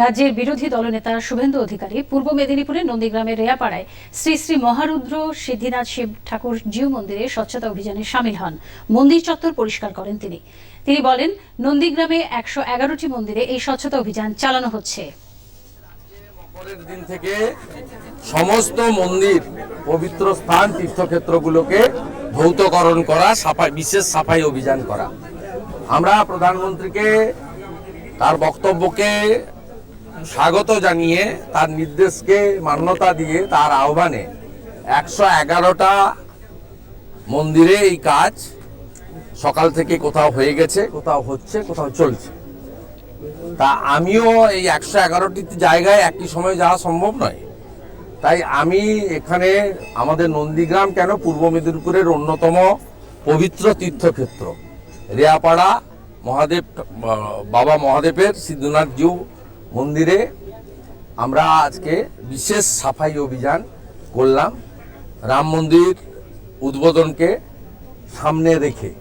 রাজ্যের বিরোধী দলনেতা শুভেন্দু অধিকারী পূর্ব মেদিনীপুরের নন্দীগ্রামের রেয়াপাড়ায় শ্রী শ্রী মহারুদ্র সিদ্ধিনাথ শিব ঠাকুর জিউ মন্দিরে স্বচ্ছতা অভিযানে সামিল হন। মন্দির চত্বর পরিষ্কার করেন তিনি। তিনি বলেন, নন্দীগ্রামে একশো এগারোটি মন্দিরে এই স্বচ্ছতা অভিযান চালানো হচ্ছে। দিন থেকে সমস্ত মন্দির, পবিত্র স্থান, তীর্থক্ষেত্রগুলোকে ভৌতকরণ করা, সাফাই, বিশেষ সাফাই অভিযান করা। আমরা প্রধানমন্ত্রীকে, তার বক্তব্যকে স্বাগত জানিয়ে তার নির্দেশকে মান্যতা দিয়ে তার আহ্বানে একশো এগারোটা মন্দিরে এই কাজ সকাল থেকে কোথাও হয়ে গেছে, কোথাও হচ্ছে, কোথাও চলছে। তা আমিও এই একশো এগারোটি জায়গায় একই সময় যাওয়া সম্ভব নয়। তাই আমি এখানে আমাদের নন্দীগ্রাম কেন পূর্ব মেদিনীপুরের অন্যতম পবিত্র তীর্থক্ষেত্র? রেয়াপাড়া মহাদেব বাবা মহাদেবের সিদ্ধনাথ জিউ মন্দিরে আমরা আজকে বিশেষ সাফাই অভিযান করলাম। রাম মন্দির উদ্বোধনকে সামনে রেখে।